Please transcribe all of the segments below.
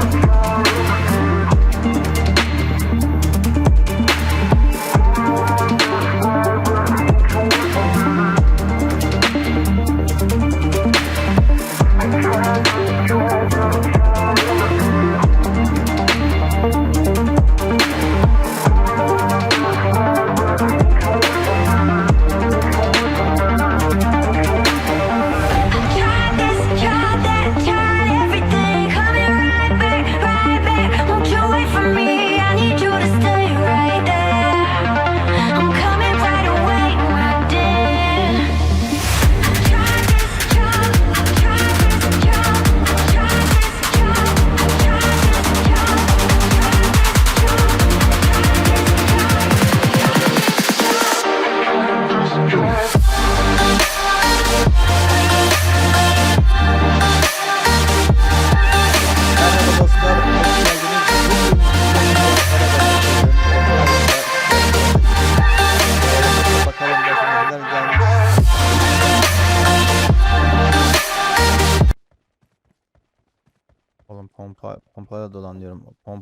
far, far.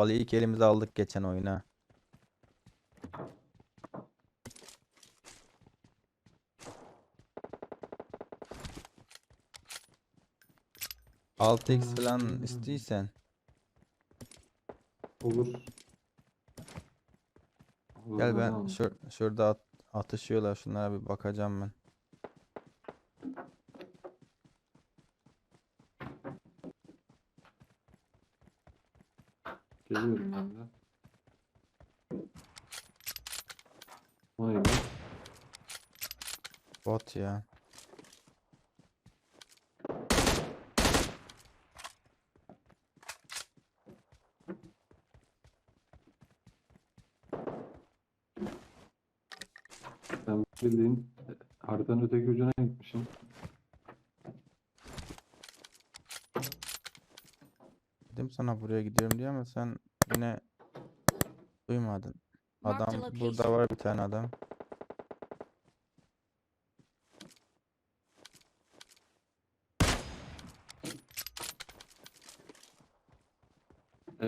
Pompalı ilk elimize aldık geçen oyuna. Altı x falan istiyorsan. Olur. Gel ben şur şurada at atışıyorlar şunlara bir bakacağım ben. Geliyorum ben de. O neydi? Bot ya. Ben bildiğin haritanın öteki ucuna gitmişim. Dedim sana buraya gidiyorum diye ama sen yine duymadın. Adam burada var bir tane adam.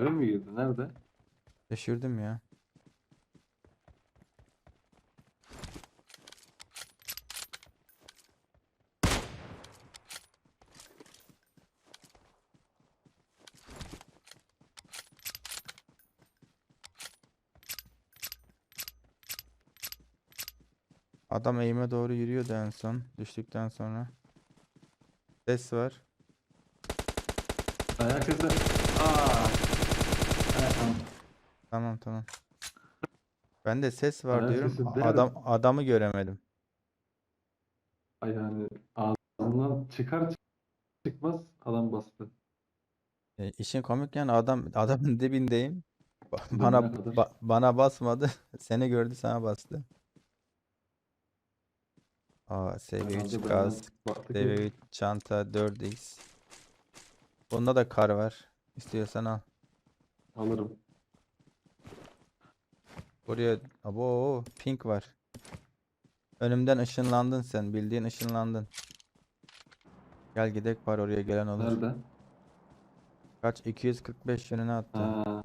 Eve mi girdi? Nerede? Şaşırdım ya. Adam eğime doğru yürüyordu en son. Düştükten sonra. Ses var. Ayak izi. Aa. Tamam. Tamam tamam. Ben de ses var Ayak diyorum. sesi. Adam adamı göremedim. Ay yani ağzından çıkar çıkmaz adam bastı. E, işin komik yani adam adamın dibindeyim. Ba- Dibine Bana kadar. ba- bana basmadı. Seni gördü sana bastı. Aa seviye 3 Herhalde benden gaz, baktı ki, seviye 3 çanta 4x. Bunda da kar var. İstiyorsan al. Alırım. Buraya abo pink var. Önümden ışınlandın sen. Bildiğin ışınlandın. Gel gidek var oraya gelen olur. Nerede? Kaç? 245 yönüne attı. Ha.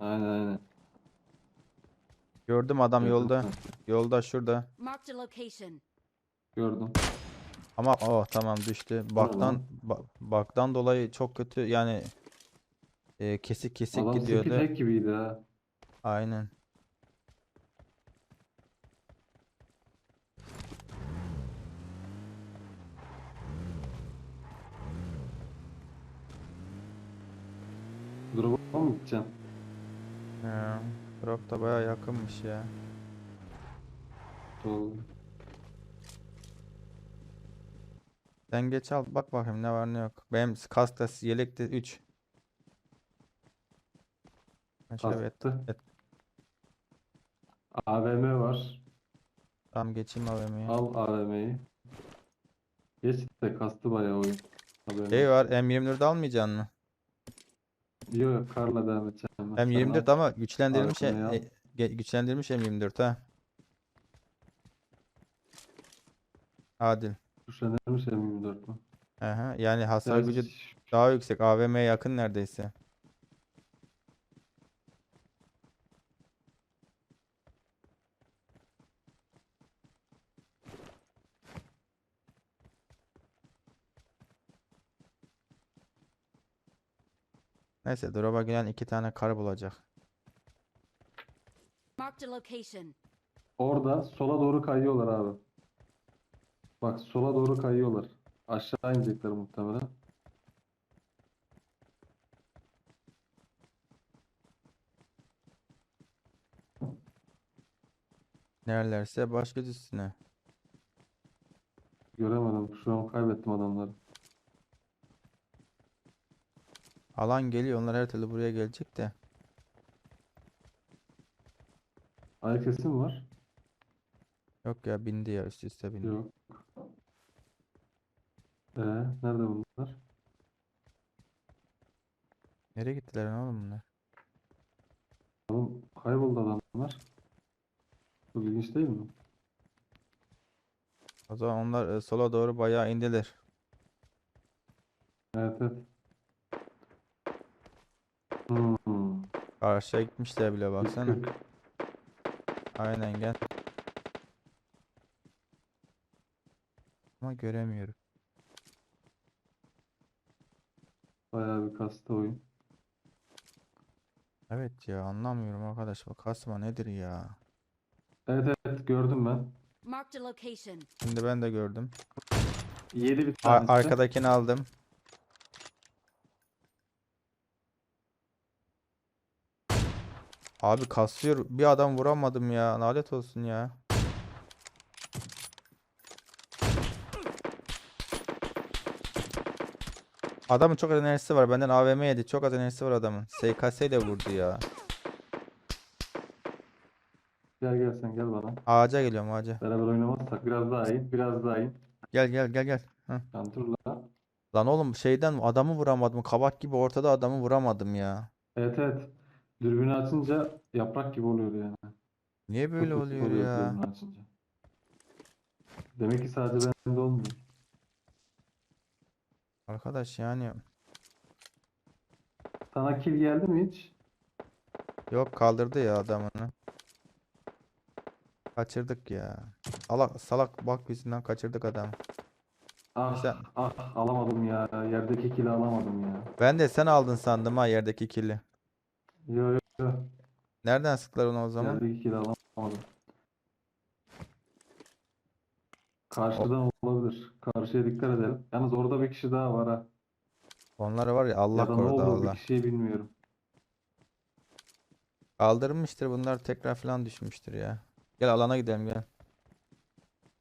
Aynen aynen. Gördüm adam Gördüm yolda. Yolda şurada. Marked a location. Gördüm. Ama oh tamam düştü. Baktan ba- baktan dolayı çok kötü yani e, kesik kesik Adam gidiyordu. hack gibiydi ha. Aynen. Drop'a mı gideceksin? Ya, drop da baya yakınmış ya. Doğru. Sen geç al bak bakayım ne var ne yok. Benim kaskta yelekte 3. Şöyle bir et- Kastı. et- AVM var. Tamam geçeyim AVM'ye. Al AVM'yi. Geç de kastı bayağı oyun. Haberin Şey var M24 almayacaksın mı? Yok karla devam edeceğim. ben. Sen M24 al. ama güçlendirilmiş e- e- ge- güçlendirilmiş M24 ha. Adil. Güçlendirmiş M24 mü? Aha, yani hasar gücü daha yüksek. AVM'ye yakın neredeyse. Neyse drop'a gelen iki tane kar bulacak. Marked a location. Orada sola doğru kayıyorlar abi. Bak sola doğru kayıyorlar. Aşağı inecekler muhtemelen. Nerelerse baş göz üstüne. Göremedim. Şu an kaybettim adamları. Alan geliyor. Onlar her türlü buraya gelecek de. Ayak sesi mi var? Yok ya bindi ya üst üste bindi. Yok. Ee, nerede bunlar? Nereye gittiler lan oğlum bunlar? Oğlum kayboldu adamlar. Bu ilginç değil mi? O zaman onlar e, sola doğru bayağı indiler. Evet evet. Hmm. Karşıya gitmişler bile baksana. 140. Aynen gel. Ama göremiyorum. Bayağı bir kastı oyun. Evet ya anlamıyorum arkadaş. Bu kasma nedir ya? Evet evet gördüm ben. Marked a location. Şimdi ben de gördüm. Yedi bir Ar- tanesi. arkadakini aldım. Abi kasıyor. Bir adam vuramadım ya. Lanet olsun ya. Adamın çok az enerjisi var. Benden AVM yedi. Çok az enerjisi var adamın. SKS ile vurdu ya. Gel gel sen gel bana. Ağaca geliyorum ağaca. Beraber oynamazsak biraz daha iyi. Biraz daha iyi. Gel gel gel gel. Hı. Lan oğlum şeyden adamı vuramadım. Kabak gibi ortada adamı vuramadım ya. Evet evet. Dürbünü açınca yaprak gibi oluyor yani. Niye Çok böyle kötü oluyor oluyor ya? dürbünü açınca. Demek ki sadece bende olmuyor. Arkadaş yani Sana kill geldi mi hiç? yok kaldırdı ya adamını. Kaçırdık ya. Salak salak bak yüzünden kaçırdık adamı. Ah Mesela- ah alamadım ya. Yerdeki kill'i alamadım ya. Ben de sen aldın sandım ha yerdeki kili. Yo yo yo. Nereden sıktılar onu o zaman? Yerdeki kill'i alamadım. Karşıdan olabilir. Karşıya dikkat edelim. Yalnız orada bir kişi daha var ha. Onları var ya Allah Ya da ne korudu oldu bir Allah. kişiyi bilmiyorum. Kaldırmıştır bunlar tekrar falan düşmüştür ya. Gel alana gidelim gel.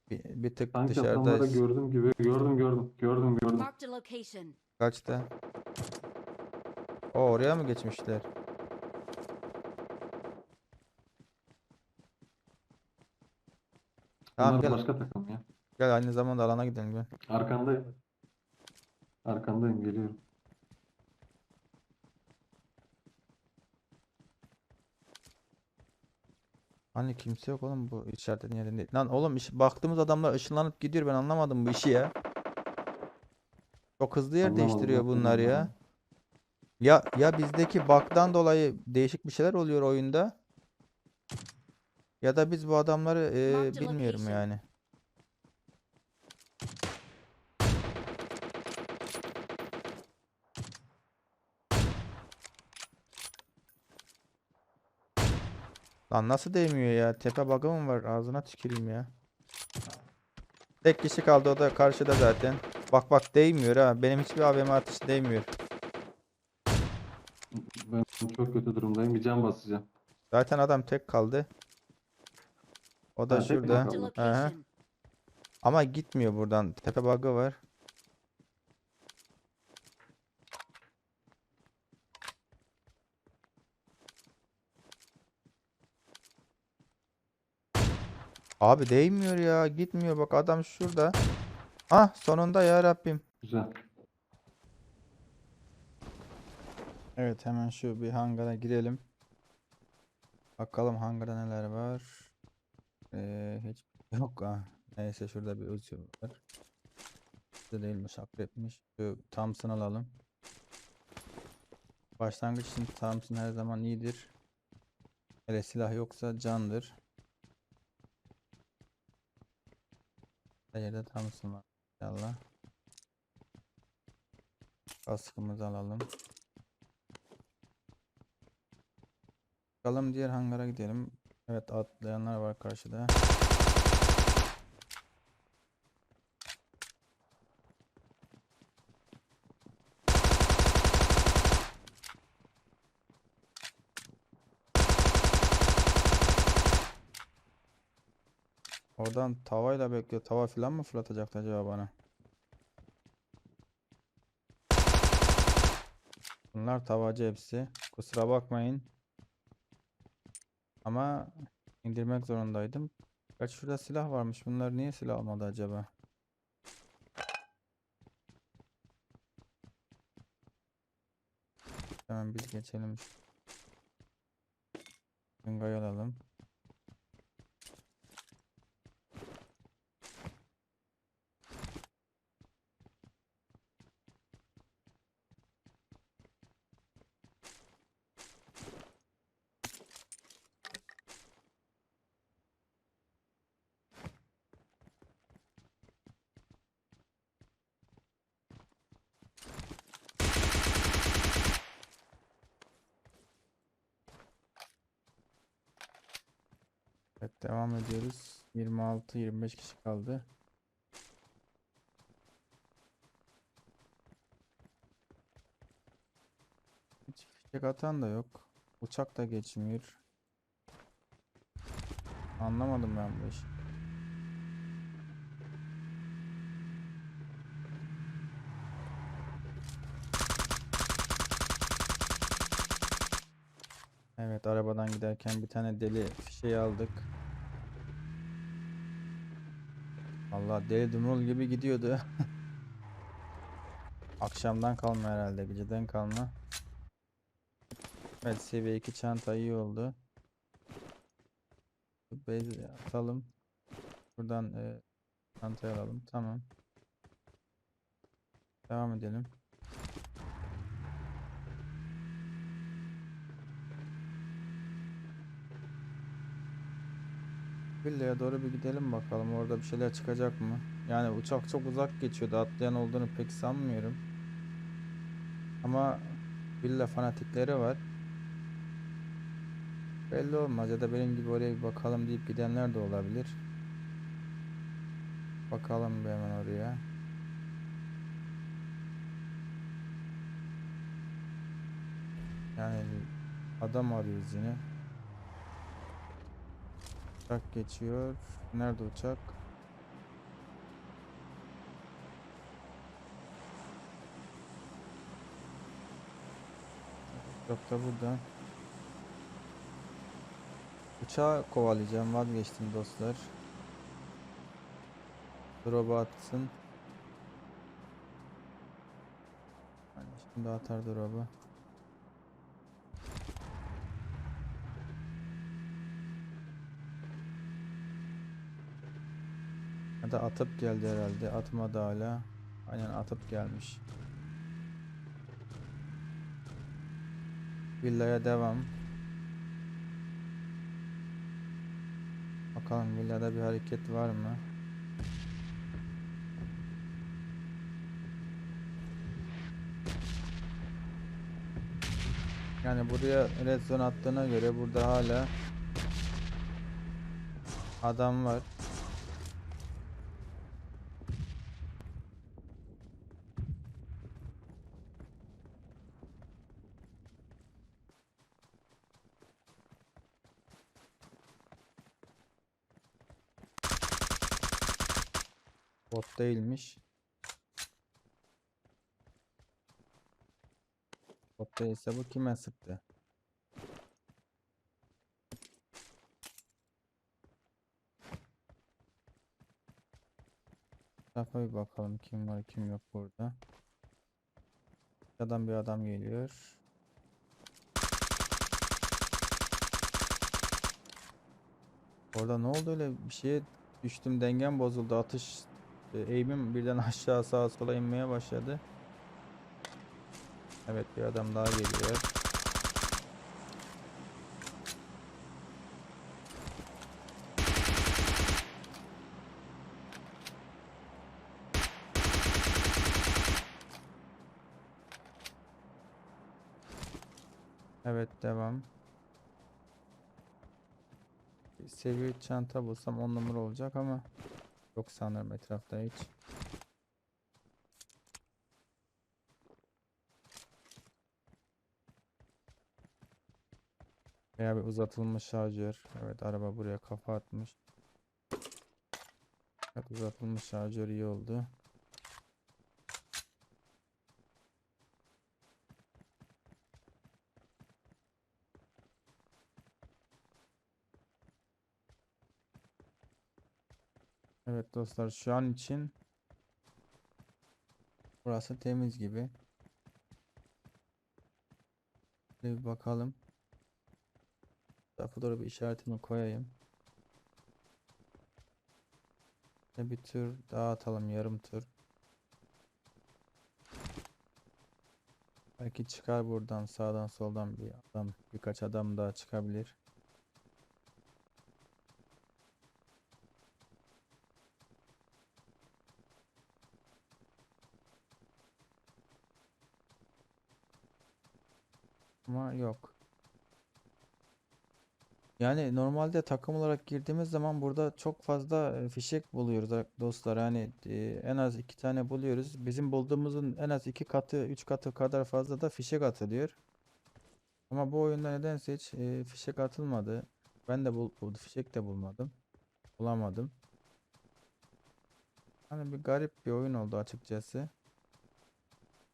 Bir, bir tık Sanki adamları dışarıdayız. gördüm gibi. Gördüm gördüm. Gördüm gördüm. Marked a location. Kaçta? O oraya mı geçmişler? Tamam Bunlar gel. başka takım ya. Gel aynı zamanda alana gidelim gel. Arkandayım. Arkandayım geliyorum. Hani kimse yok oğlum bu işaretin yerinde. Lan oğlum iş, baktığımız adamlar ışınlanıp gidiyor ben anlamadım bu işi ya. Çok hızlı yer Anlamadım, değiştiriyor bunlar ya. Ya ya bizdeki bug'dan dolayı değişik bir şeyler oluyor oyunda. Ya da biz bu adamları e, bilmiyorum yani. Lan nasıl değmiyor ya? Tepe bug'ı mı var? Ağzına tüküreyim ya. Tek kişi kaldı o da karşıda zaten. Bak bak değmiyor ha. Benim hiçbir AVM atışı değmiyor. Ben çok kötü durumdayım. Bir can basacağım. Zaten adam tek kaldı. O da Ha, şurada. Aha. Ama gitmiyor buradan. Tepe bug'ı var. Abi değmiyor ya. Gitmiyor. Bak adam şurada. Ah sonunda ya Rabbim. Güzel. Evet hemen şu bir hangara girelim. Bakalım hangarda neler var. Ee, hiç yok ha. Neyse şurada bir özü var. Şurada değilmiş akrepmiş. Şu Thompson alalım. Başlangıç için Thompson her zaman iyidir. Hele silah yoksa candır. Her yerde Thompson var. İnşallah. Kaskımızı alalım. Bakalım diğer hangara gidelim. Evet atlayanlar var karşıda. Oradan tavayla bekliyor. Tava filan mı fırlatacaktı acaba bana? Bunlar tavacı hepsi. Kusura bakmayın. Ama indirmek zorundaydım. Kaç şurada silah varmış. Bunlar niye silah almadı acaba? Hemen biz geçelim. Yungayı alalım. Devam ediyoruz. 26-25 kişi kaldı. Hiç fişek atan da yok. Uçak da geçmiyor. Anlamadım ben bu işi. Evet arabadan giderken bir tane deli fişeği aldık. Allah deli dumrul gibi gidiyordu. Akşamdan kalma herhalde geceden kalma. Evet seviye 2 çanta iyi oldu. Base atalım. Buradan e, çantayı alalım. Tamam. Devam edelim. Villaya doğru bir gidelim bakalım orada bir şeyler çıkacak mı? Yani uçak çok uzak geçiyordu atlayan olduğunu pek sanmıyorum. Ama villa fanatikleri var. Belli olmaz ya da benim gibi oraya bir bakalım deyip gidenler de olabilir. Bakalım bir hemen oraya. Yani adam arıyoruz yine. Uçak geçiyor. Nerede uçak? Uçak da burada. Uçağı kovalayacağım. Vazgeçtim dostlar. Drop'a atsın. Hani şimdi atar drop'u. Ya atıp geldi herhalde. Atmadı hala. Aynen atıp gelmiş. Villaya devam. Bakalım villada bir hareket var mı? Yani buraya red zone attığına göre burada hala adam var. Bot değilmiş. Bot değilse bu kime sıktı? Tarafa bir bakalım kim var kim yok burada. Adam bir adam geliyor. Orada ne oldu öyle bir şeye düştüm dengem bozuldu atış eğimim birden aşağı sağa sola inmeye başladı. Evet bir adam daha geliyor. Evet devam. seviye üç çanta bulsam 10 numara olacak ama yok sanırım etrafta hiç. Veya bir uzatılmış şarjör. Evet araba buraya kafa atmış. Evet uzatılmış şarjör iyi oldu. Evet dostlar şu an için burası temiz gibi. Şöyle Bir bakalım. Tarafa doğru bir işaretimi koyayım. Ve bir tur daha atalım yarım tur. Belki çıkar buradan sağdan soldan bir adam birkaç adam daha çıkabilir. Ama yok. Yani normalde takım olarak girdiğimiz zaman burada çok fazla e, fişek buluyoruz ar- dostlar. Yani e, en az iki tane buluyoruz. Bizim bulduğumuzun en az iki katı, üç katı kadar fazla da fişek atılıyor. Ama bu oyunda nedense hiç e, fişek atılmadı. Ben de bul- fişek de bulmadım. Bulamadım. Hani bir garip bir oyun oldu açıkçası.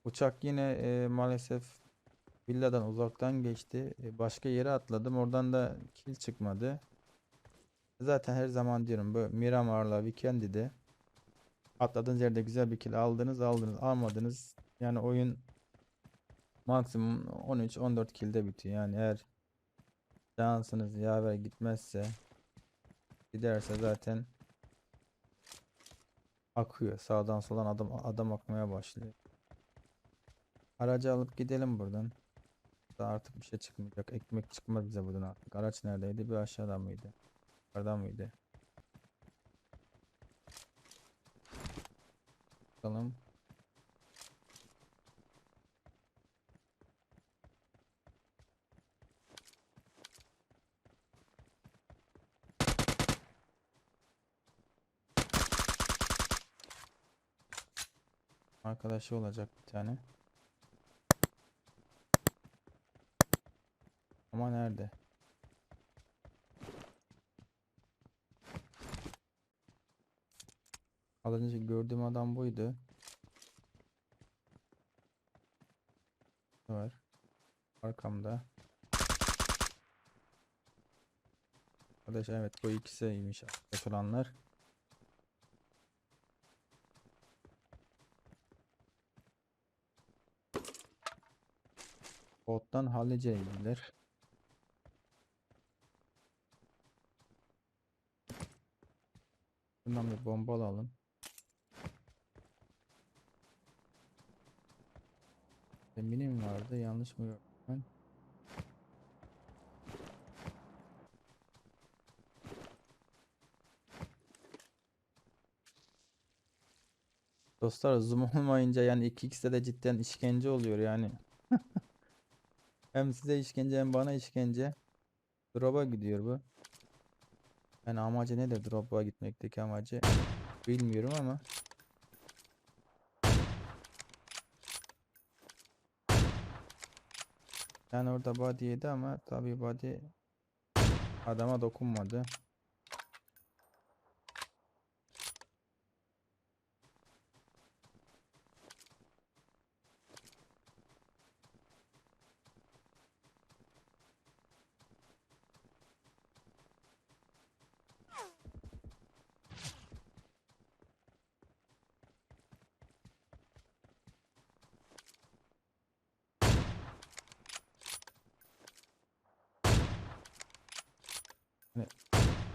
Uçak yine e, maalesef villadan uzaktan geçti. E, Başka yere atladım. Oradan da kill çıkmadı. Zaten her zaman diyorum bu Miramar'la Vikendi atladığınız yerde güzel bir kill aldınız aldınız almadınız. Yani oyun maksimum 13-14 kill'de bitiyor. Yani eğer şansınız yaver gitmezse giderse zaten akıyor. Sağdan soldan adam adam akmaya başlıyor. Aracı alıp gidelim buradan. Da artık bir şey çıkmayacak. Ekmek çıkmaz bize buradan artık. Araç neredeydi? Bir aşağıda mıydı? Yukarıda mıydı? Bakalım. Arkadaşı olacak bir tane. Ama nerede? Az önce gördüğüm adam buydu. Ne var? Arkamda. Arkadaş evet bu ikisiymiş olanlar. Bottan hallice Bundan bir bomba alalım. Eminim vardı yanlış mı gördüm ben? Dostlar zoom olmayınca yani 2x'de de cidden işkence oluyor yani. Hem size işkence hem bana işkence. Drop'a gidiyor bu. Yani amacı nedir drop'a gitmekteki amacı bilmiyorum ama. Yani orada body yedi ama tabii body adama dokunmadı.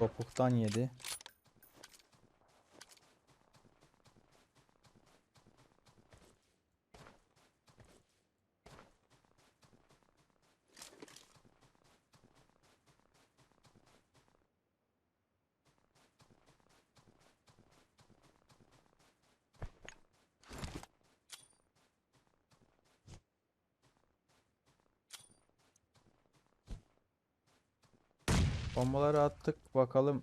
Topuktan yedi. Bombaları attık bakalım.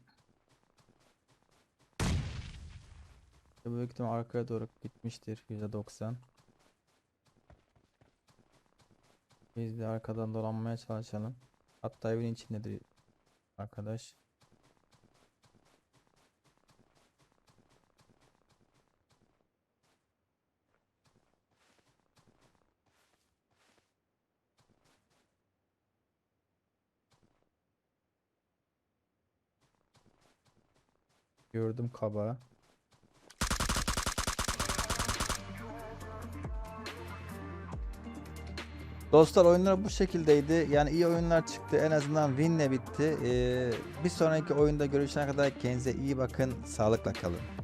Büyük ihtimal arkaya doğru gitmiştir %90. Biz de arkadan dolanmaya çalışalım. Hatta evin içindedir arkadaş. Gördüm kabağı. Dostlar oyunlar bu şekildeydi. Yani iyi oyunlar çıktı. En azından winle bitti. Ee, bir sonraki oyunda görüşene kadar kendinize iyi bakın. Sağlıkla kalın.